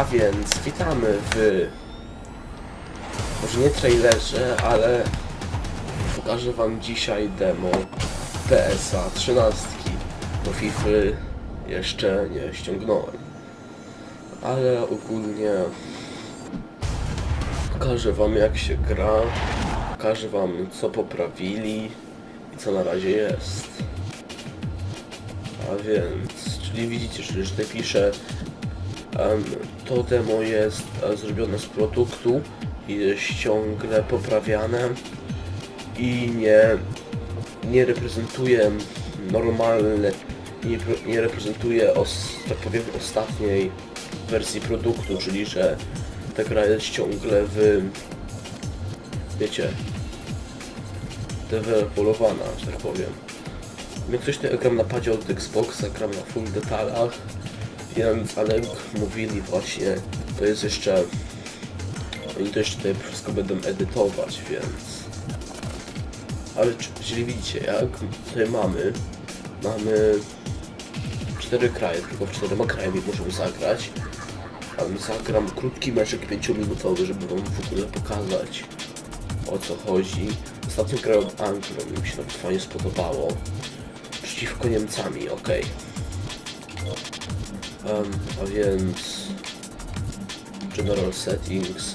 A więc witamy w może nie trailerze, ale pokażę wam dzisiaj demo PSA 13, bo FIFA jeszcze nie ściągnąłem. Ale ogólnie pokażę wam jak się gra, pokażę wam co poprawili i co na razie jest. A więc, czyli widzicie, że tutaj piszę Em, to demo jest e, zrobione z produktu i jest ciągle poprawiane i nie, nie reprezentuje normalne, nie, nie reprezentuje os, tak powiem ostatniej wersji produktu, czyli że ta gra jest ciągle w wiecie dewelopowana, że tak powiem. Jak coś to gram na padzie od Xboxa, gram na full detalach ale jak mówili właśnie, to jest jeszcze... Oni to jeszcze tutaj wszystko będą edytować, więc... Ale czy- jeżeli widzicie, jak tutaj mamy... Mamy... Cztery kraje, tylko w czterema krajami możemy zagrać. My zagram krótki meczek 5-minutowy, żeby wam w ogóle pokazać o co chodzi. Ostatnio grałem Anglią mi się nawet fajnie spodobało. Przeciwko Niemcami, okej. Um, a więc General Settings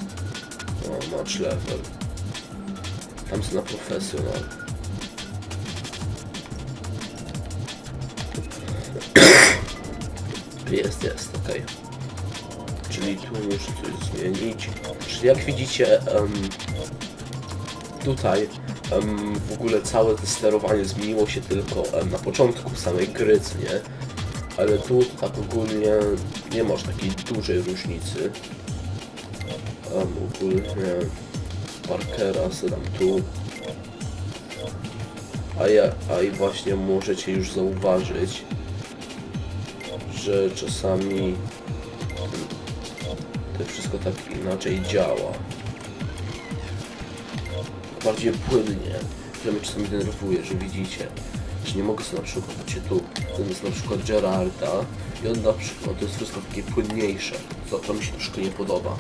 o, Match Level. Tam są na Professional Jest, jest, ok Czyli tu muszę coś zmienić. Czyli jak widzicie em, Tutaj em, w ogóle całe to sterowanie zmieniło się tylko em, na początku samej gry, nie? Ale tu tak ogólnie nie masz takiej dużej różnicy. Tam ogólnie Parkera sobie dam tu. A ja, a i właśnie możecie już zauważyć, że czasami to wszystko tak inaczej działa. Bardziej płynnie, że mnie czasami denerwuje, że widzicie, że nie mogę sobie na przykład, patrzcie tu, ten jest na przykład Gerarda i on na przykład, to jest wszystko takie płynniejsze, to, to mi się troszkę nie podoba.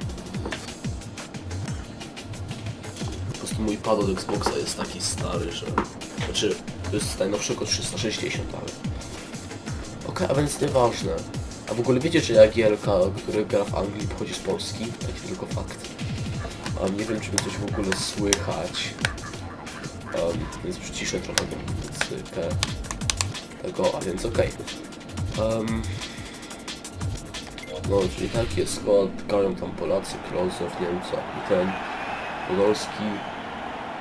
Po prostu mój pad od Xboxa jest taki stary, że... Znaczy, to jest najnowszego 360, ale... Okej, a więc nieważne. A w ogóle wiecie, że ja Gielka, który gra w Anglii, pochodzi z Polski? Taki tylko fakt. A nie wiem, czy mi coś w ogóle słychać. Um, więc przyciszę trochę tą muzykę tego, a więc okej. Em, no, czyli taki jest skład, grają tam Polacy, Klozow, Niemca i ten Podolski.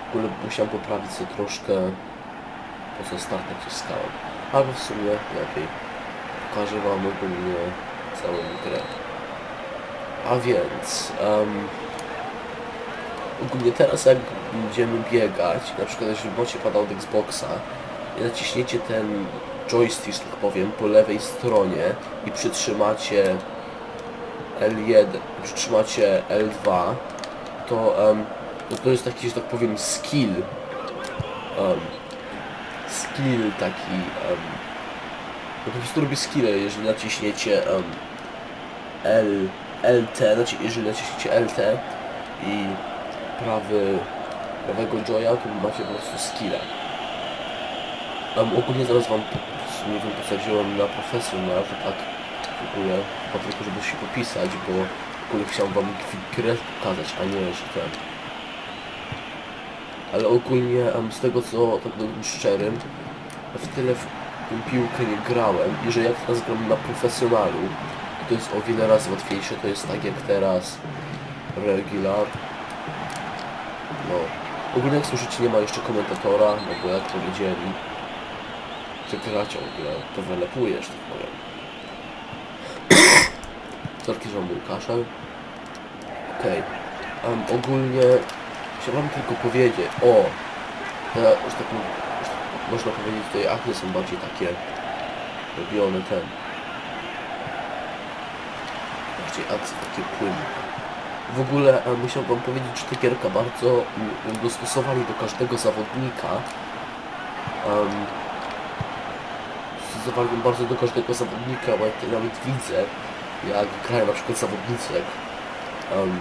W ogóle musiałem poprawić sobie troszkę po co start naciskałem. Ale w sumie lepiej. Pokażę wam ogólnie całą grę. A więc... em, ogólnie teraz jak będziemy biegać, na przykład jeżeli macie pada od Xboxa naciśniecie ten joystick, tak powiem, po lewej stronie i przytrzymacie L1, przytrzymacie L2, to, em, to to jest taki, że tak powiem, skill. em, skill taki. Um, no po prostu robi skille, jeżeli naciśniecie em, L, LT, znaczy jeżeli naciśniecie LT i prawy, prawego joya, to macie po prostu skilla. Um, ogólnie zaraz wam nie wiem po co wziąłem na to tak w ogóle po tylko żeby się popisać, bo w ogóle chciałem wam grę pokazać, a nie, że ten. Ale ogólnie um, z tego co tak będę szczerym, w tyle w piłkę nie grałem i że jak teraz gram na profesjonalu, to jest o wiele razy łatwiejsze, to jest tak jak teraz regular. No, ogólnie jak słyszycie nie ma jeszcze komentatora, no bo jak powiedzieli, że gra ciągle dewelepuje, że tak powiem. Sorki, że kaszel. Okej. Em, ogólnie chciałbym tylko powiedzieć, o, te, że tak, tak można powiedzieć, tutaj akny są bardziej takie robione ten. Bardziej akcje takie płynne. W ogóle e, musiałbym powiedzieć, że ta gierka bardzo dostosowali do każdego zawodnika. Um, ją bardzo do każdego zawodnika, bo jak to nawet widzę, jak grają na przykład zawodnicy, jak um,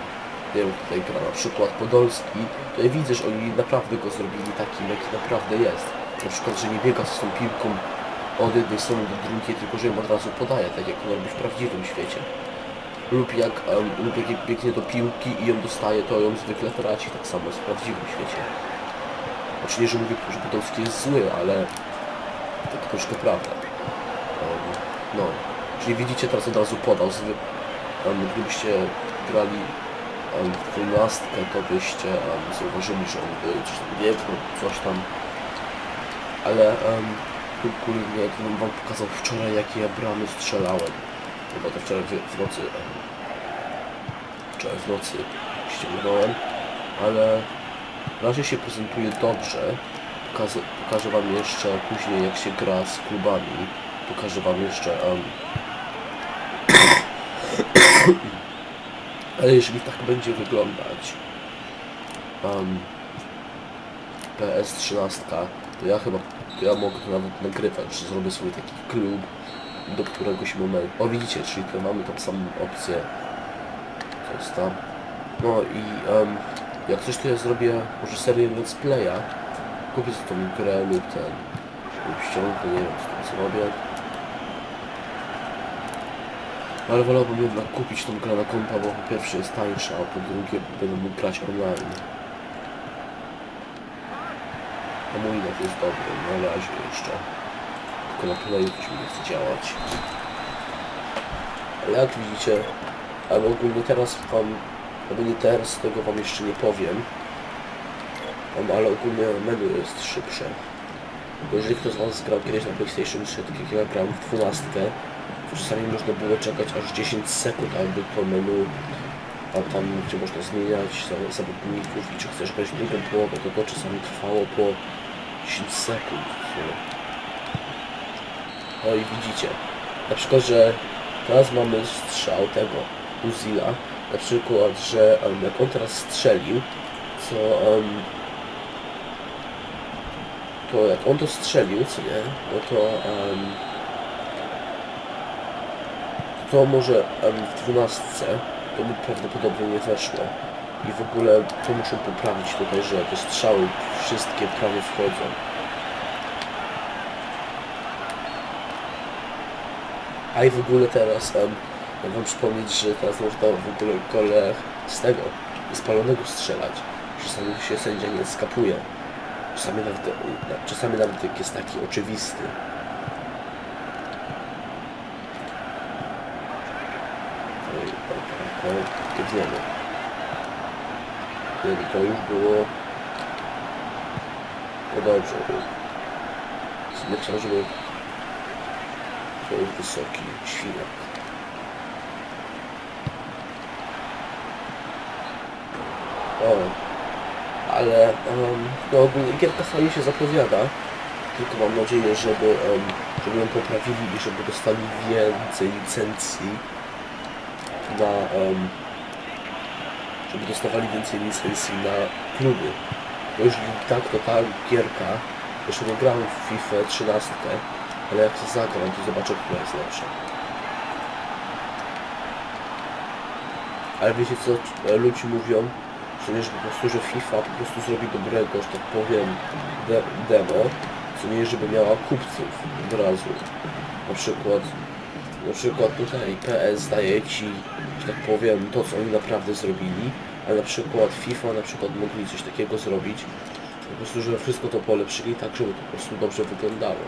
tutaj gra na przykład Podolski, to ja widzę, że oni naprawdę go zrobili takim, jaki naprawdę jest. Na przykład, że nie biega z tą piłką od jednej strony do drugiej, tylko że ją od razu podaje, tak jak on robi w prawdziwym świecie. Lub jak, um, lub jak biegnie do piłki i ją dostaje, to ją zwykle traci, tak samo jest w prawdziwym świecie. Znaczy nie, że mówię, że Podolski jest zły, ale tak troszkę prawda. No, czyli widzicie, teraz od razu podał. Um, gdybyście grali um, w dwunastkę, to byście um, zauważyli, że on by coś tam biegł, coś tam. Ale um, ogólnie, jakbym wam pokazał wczoraj, jakie ja bramy strzelałem. Chyba to wczoraj w, nocy. Um, wczoraj w nocy ściągnąłem, ale razie się prezentuje dobrze. Pokażę Wam jeszcze później jak się gra z klubami. Pokażę Wam jeszcze um, Ale jeżeli tak będzie wyglądać um, PS13 to ja chyba to ja mogę to nawet nagrywać, że zrobię sobie taki klub do któregoś momentu. O widzicie, czyli tu mamy tą samą opcję. Co jest tam? No i em, jak coś to ja zrobię może serię let's playa. Kupię sobie tą grę lub ten lub ściągnę, nie wiem co tam zrobię. Ale wolałbym jednak kupić tą grę na kompa, bo po pierwsze jest tańsza, a po drugie będę mógł grać online. A mój net jest dobry, na razie jeszcze. Tylko na playu coś mi nie chce działać. Ale jak widzicie, ale ogólnie teraz wam, albo nie teraz, tego wam jeszcze nie powiem. Ale ogólnie menu jest szybsze. Bo jeżeli ktoś z was grał kiedyś na PlayStation 3, tak jak ja grałem w 12, to czasami można było czekać aż 10 sekund, aby to menu, a tam gdzie można zmieniać za- zawodników i czy chcesz grać drugą połowę, to to czasami trwało po 10 sekund. No i widzicie, na przykład, że teraz mamy strzał tego Uzila, na przykład, że um, jak on teraz strzelił, co um, to jak on to strzelił, co nie, no to um, to może w dwunastce to by prawdopodobnie nie weszło. I w ogóle to muszę poprawić tutaj, że te strzały wszystkie prawie wchodzą. A i w ogóle teraz um, wam przypomnieć, że teraz można w ogóle gole z tego, spalonego strzelać. Czasami się sędzia nie skapuje. Czasami nawet, czasami nawet jak jest taki oczywisty. Oj, oj, oj, biegniemy. Kiedy to już było... No dobrze. Żeby... To już wysoki świniak. O, ale um, no ogólnie gierka fajnie się zapowiada. Tylko mam nadzieję, żeby, um, żeby ją poprawili i żeby dostali więcej licencji na em, żeby dostawali więcej licencji na kluby. Bo jeżeli tak, to ta gierka, jeszcze nie grałem w FIFA 13, ale jak to zagram, to zobaczę, która jest lepsza. Ale wiecie co, ludzie mówią, że nie, że po prostu, że FIFA po prostu zrobi dobrego, że tak powiem, de demo, co nie, żeby miała kupców od razu. Na przykład na przykład tutaj PS daje ci, że tak powiem, to co oni naprawdę zrobili, a na przykład FIFA na przykład mogli coś takiego zrobić, po prostu, że wszystko to polepszyli tak, żeby to po prostu dobrze wyglądało.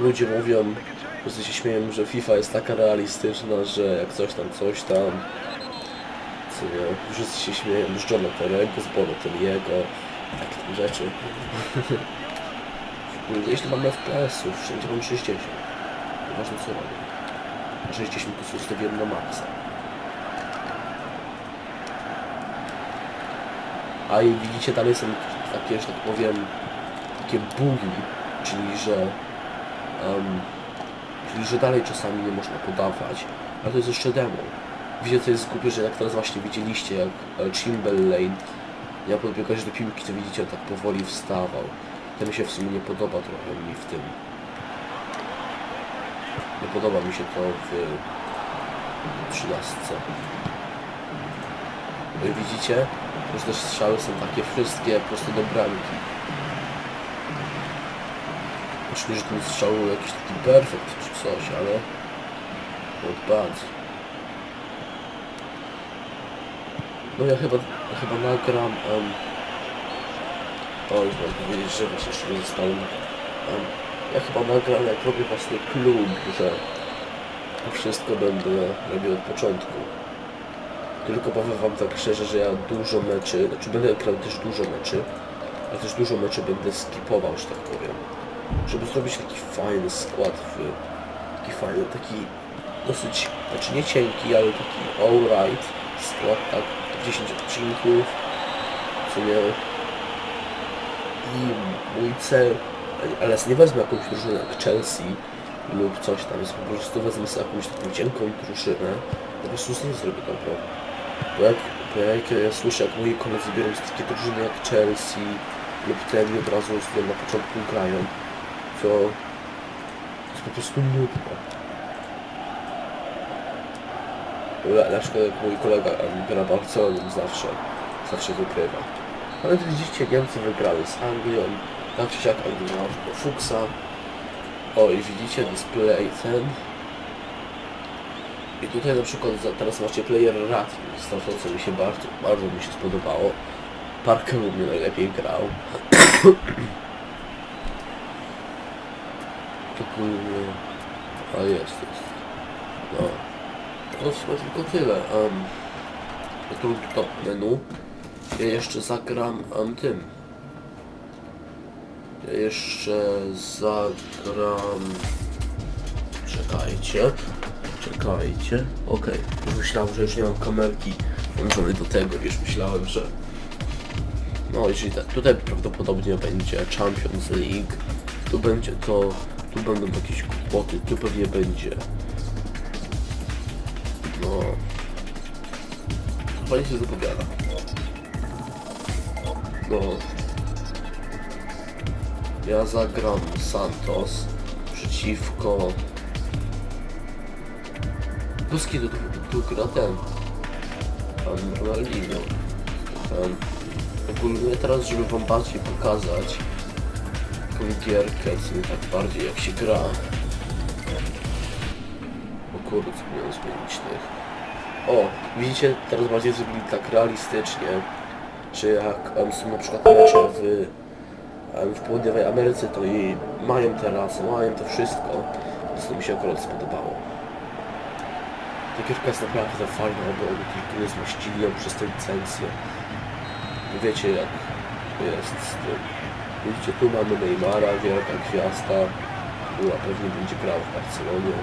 Ludzie mówią, wszyscy się śmieją, że FIFA jest taka realistyczna, że jak coś tam, coś tam, co nie, wszyscy się śmieją z Johna Terego, z Bonoteliego, takie tam rzeczy. Jeśli mamy FPS-ów, wszędzie mam 60. A 60 to ustawiłem na maksa. A i widzicie, dalej są takie, że tak powiem, takie bugi, czyli że em, czyli że dalej czasami nie można podawać, ale to jest jeszcze demo. Widzicie, co jest głupie, że jak teraz właśnie widzieliście, jak e, Chamberlain miał podbiegać do piłki, to widzicie, tak powoli wstawał. To mi się w sumie nie podoba trochę mi w tym. Nie podoba mi się to w 13. No i widzicie, że te strzały są takie wszystkie prosto do bramki. Myślę, że ten strzał był jakiś taki perfekt czy coś, ale bad. No ja chyba, chyba nagram um, o, już powiedzieć, że właśnie jeszcze nie zostałem um, ja chyba nagram jak robię własny klub, że wszystko będę robił od początku. Tylko powiem wam tak szczerze, że ja dużo meczy, znaczy będę grał też dużo meczy, ale też dużo meczy będę skipował, że tak powiem. Żeby zrobić taki fajny skład w taki fajny, taki dosyć, znaczy nie cienki, ale taki alright skład, tak, 10 odcinków, co nie. I mój cel, ale nie wezmę jakąś drużynę jak Chelsea lub coś tam, jest po prostu wezmę sobie jakąś taką cienką drużynę, po prostu z niej zrobię dobro. Bo jak, bo jak ja słyszę, jak moi koledzy biorą z takie drużyny jak Chelsea lub ten od razu sobie na początku grają, to jest po prostu nudne. Na przykład jak mój kolega gra Barceloną zawsze, zawsze wygrywa. Ale widzicie, Niemcy wygrały z Anglią, tak czy siak tylko Fuchsa. O i widzicie display ten. I tutaj na przykład teraz macie player jest to, co mi się bardzo, bardzo mi się spodobało. Parker u mnie najlepiej grał. Ogólnie... A jest, jest. No. To w sumie tylko tyle. Um, tu top menu. Ja jeszcze zagram um, tym. Jeszcze zagram... Czekajcie. Czekajcie. Okej. Myślałem, że już nie mam kamerki włączonej do tego. Już myślałem, że... No, jeżeli tak, tutaj prawdopodobnie będzie Champions League. Tu będzie to... Tu będą jakieś kłopoty. Tu pewnie będzie... No... Fajnie się zapowiada. No... Ja zagram Santos przeciwko... Polski tu, tu, gra ten... Pan Ronaldinho. Ten... Ogólnie teraz, żeby wam bardziej pokazać taką gierkę, co tak bardziej jak się gra. O kurde, co miałem zmienić tych. O, widzicie, teraz bardziej zrobili tak realistycznie, że jak em, są na przykład mecze w, w południowej Ameryce, to i mają teraz, mają to wszystko, więc mi się akurat spodobało. Ta gierka jest naprawdę fajna, bo oni zmaścili ją przez tę licencję. Wiecie jak jest z tym. Widzicie, tu mamy Neymara, wielka gwiazda, która pewnie będzie grał w Barcelonie.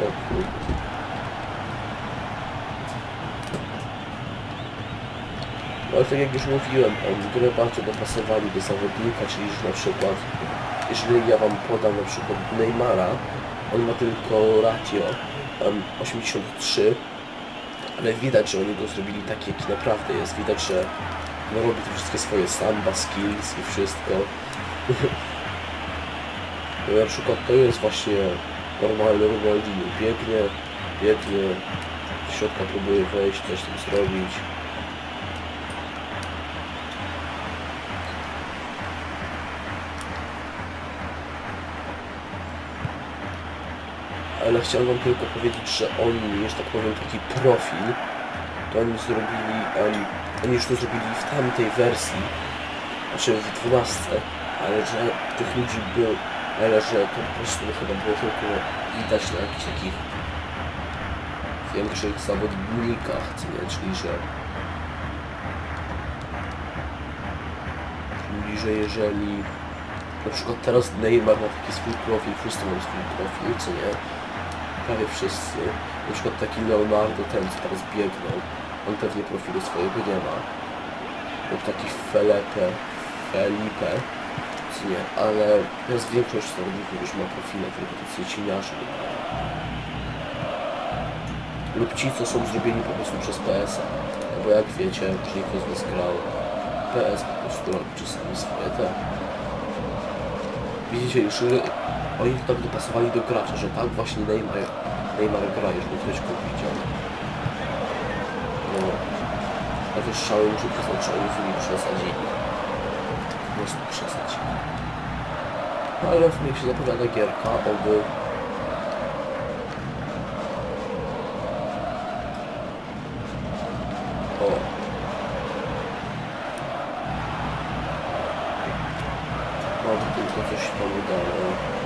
O kurde. No ale tak jak już mówiłem, em, grę bardzo dopasowali do zawodnika, czyli że na przykład jeżeli ja wam podam na przykład Neymara, on ma tylko ratio em, 83, ale widać, że oni go zrobili taki, jaki naprawdę jest. Widać, że no, robi te wszystkie swoje samba, skills i wszystko. No, na przykład to jest właśnie normalny Ronaldinho. Biegnie, biegnie, w środka próbuje wejść, coś tam zrobić. Ale chciałem wam tylko powiedzieć, że oni, że tak powiem, taki profil, to oni zrobili, em, oni już to zrobili w tamtej wersji, znaczy w 12, ale że tych ludzi był, ale że to po prostu chyba było tylko widać na jakichś takich większych zawodnikach, co nie, czyli że czyli że jeżeli na przykład teraz Neymar ma taki swój profil, wszyscy mają swój profil, co nie? Prawie wszyscy. Na przykład taki Leonardo, ten co teraz biegnął, on pewnie profilu swojego nie ma. Lub taki Felipe, Felipe, co nie? Ale teraz większość zawodników już ma profile, tylko tacy cieniarzy. Lub ci, co są zrobieni po prostu przez PS-a. No bo jak wiecie, jeżeli ktoś z grał PS po prostu robi czasami swoje te. Widzicie, już oni tak dopasowali do gracza, że tak właśnie Neymar, Neymar gra, jeżeli ktoś go widział. No, ale też szały muszę przyznać, że oni z nimi przesadzili. Po prostu przesadzili. No ale w niech się zapowiada gierka, oby O. Mam tylko coś tam udało.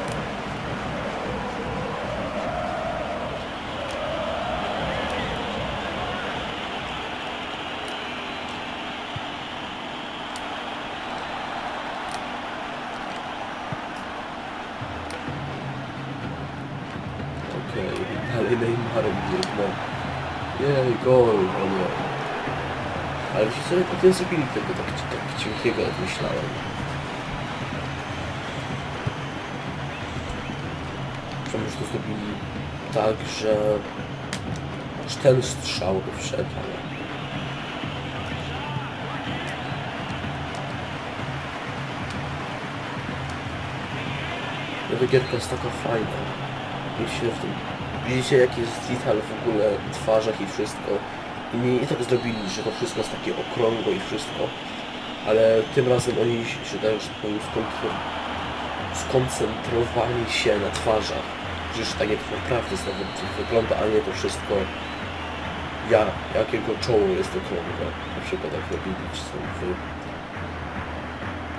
Okej, Neymarem biegnę. Jej, gol, o. Ale wiecie co, potem zrobili tego tak, tak cichego, jak myślałem. Może to zrobili tak, że aż ten strzał by wszedł, ale... Ta gierka jest taka fajna. Widzicie, w tym, widzicie jaki jest detal w ogóle w twarzach i wszystko. I nie, tak zrobili, że to wszystko jest takie okrągłe i wszystko. Ale tym razem oni się dają, że powiem, skoncentrowali się na twarzach. Przecież tak jak naprawdę to wygląda, a nie to wszystko ja, jakiego czoło jest okrągłe. Na przykład jak robili czy są w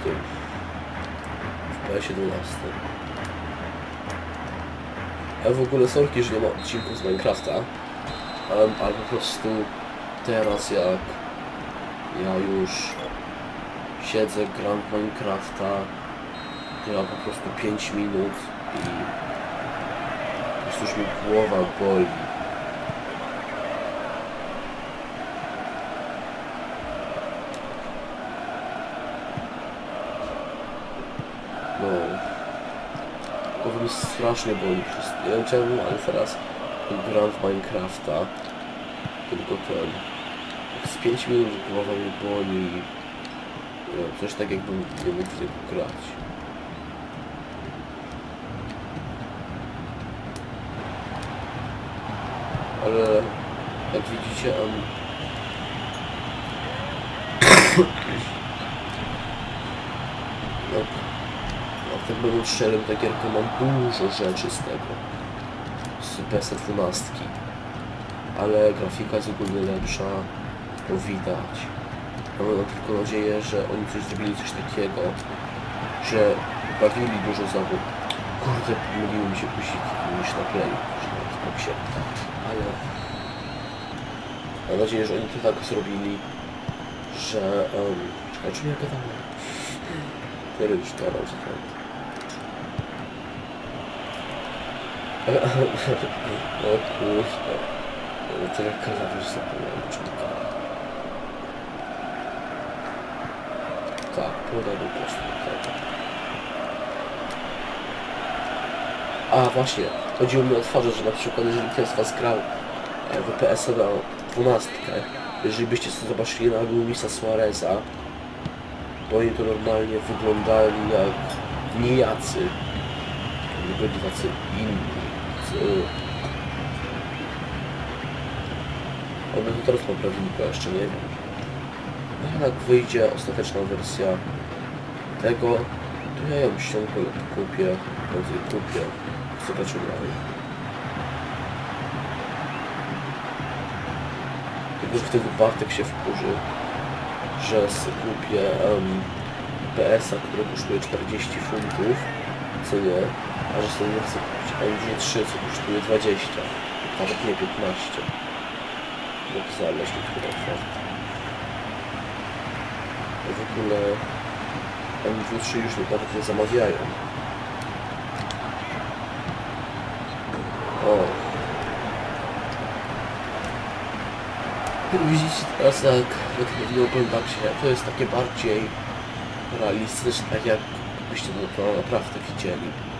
tym w PS11. Ja w ogóle sorki, że nie ma odcinków z Minecrafta, um, ale po prostu teraz jak ja już siedzę, gram w Minecrafta, gra po prostu 5 minut i po prostu już mi głowa boli. No. Głowa mi strasznie boli. Nie wiem czemu, ale teraz gram w Minecrafta. Tylko ten. Jak z 5 minut głowa mi boli. Wiem, coś tak jakbym nie mógł w tego grać. Ale jak widzicie, um, no, no, tak będąc szczerym, ta gierka mam dużo rzeczy z tego. Z PS12. Ale grafika jest ogólnie lepsza, to widać. Mam tylko nadzieję, że oni coś zrobili coś takiego, że bawili dużo zawód. Kurde, pomyliły mi się guziki niż na play, niż na Xboxie. Ale mam nadzieję, że oni to tak zrobili, że... Um, czekaj, czy ja gadałem? Tyle już gadał, co O. To jak gadał, już zapomniałem czego. Tak, podaj prostu tego. A właśnie, chodziło mi o twarze, że na przykład jeżeli ktoś z Was grał e, w PS na 12, jeżeli byście sobie zobaczyli na Luisa Suareza, to oni to normalnie wyglądali jak nijacy. Byli tacy inni. Co- Oby to teraz poprawili, bo jeszcze nie wiem. No jak wyjdzie ostateczna wersja tego, to ja ją ściągnę kupię, prędzej kupię, zobaczymy dalej. Tylko, że wtedy Bartek się wkurzy, że kupię um, PS-a, który kosztuje 40 funtów, co nie, a że sobie nie chcę kupić MG3, co kosztuje 20, nawet nie 15. Mógł znaleźć niektóre oferty. W ogóle MW3 już nawet nie zamawiają. O. Widzicie teraz jak w oglądam się, to jest takie bardziej realistyczne, tak jak byście to naprawdę widzieli.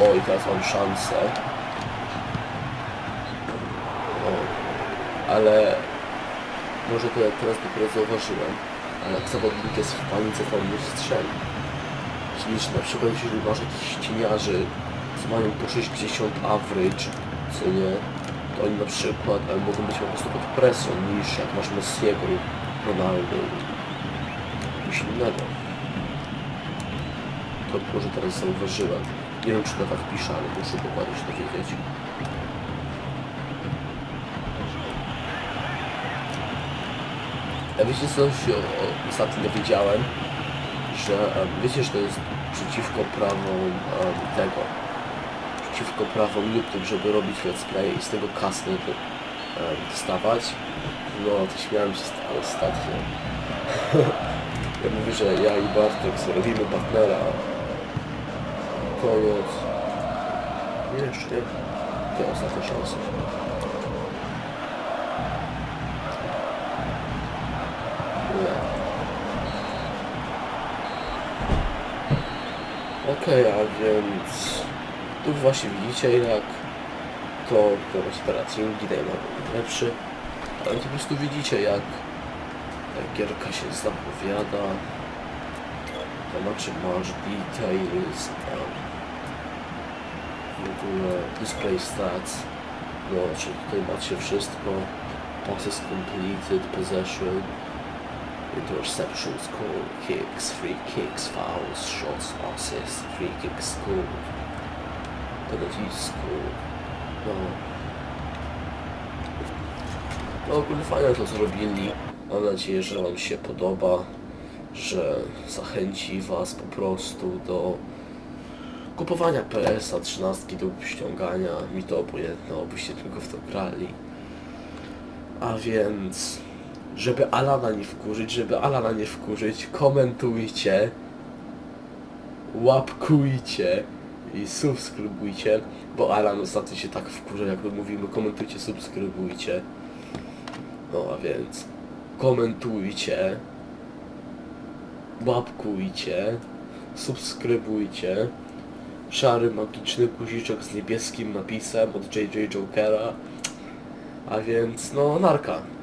O, i teraz mam szansę ale może to teraz dopiero zauważyłem, ale zawodnik jest w panice, to on nie strzeli. Na przykład jeżeli masz jakichś cieniarzy, co mają po 60 average, co nie, to oni na przykład ale mogą być po prostu pod presją niż jak masz Messiego lub Ronaldo lub kogoś innego. To może teraz zauważyłem. Nie wiem czy to tak pisze, ale muszę dokładnie się dowiedzieć. A wiecie co się ostatnio dowiedziałem? Że wiecie, że to jest przeciwko prawom tego. Przeciwko prawom YouTube, żeby robić let's play i z tego kasy dostawać. No, to śmiałem się ostatnio. ja mówię, że ja i Bartek zrobimy partnera. Koniec. Nie, jeszcze nie. To ostatnia szansa. Nie. Okej, a więc tu właśnie widzicie jak to teraz operacyjniki dają lepszy, ale po prostu widzicie jak ta gierka się zapowiada. Macie masz details, um, w ogóle display stats, no czyli tutaj macie wszystko, passes completed, possession, interception score, kicks, free kicks, fouls, shots, assists, free kicks score, penalty score, no. No ogólnie fajne to zrobili, mam nadzieję, że wam się podoba, że zachęci was po prostu do kupowania PS-a 13 do ściągania, mi to obojętne, obyście tylko w to grali. A więc, żeby Alana nie wkurzyć, żeby Alana nie wkurzyć, komentujcie, łapkujcie i subskrybujcie, bo Alan ostatnio się tak wkurza, jak to mówimy, komentujcie, subskrybujcie. No a więc, komentujcie, łapkujcie, subskrybujcie, szary magiczny guziczek z niebieskim napisem od JJ Jokera, a więc no narka.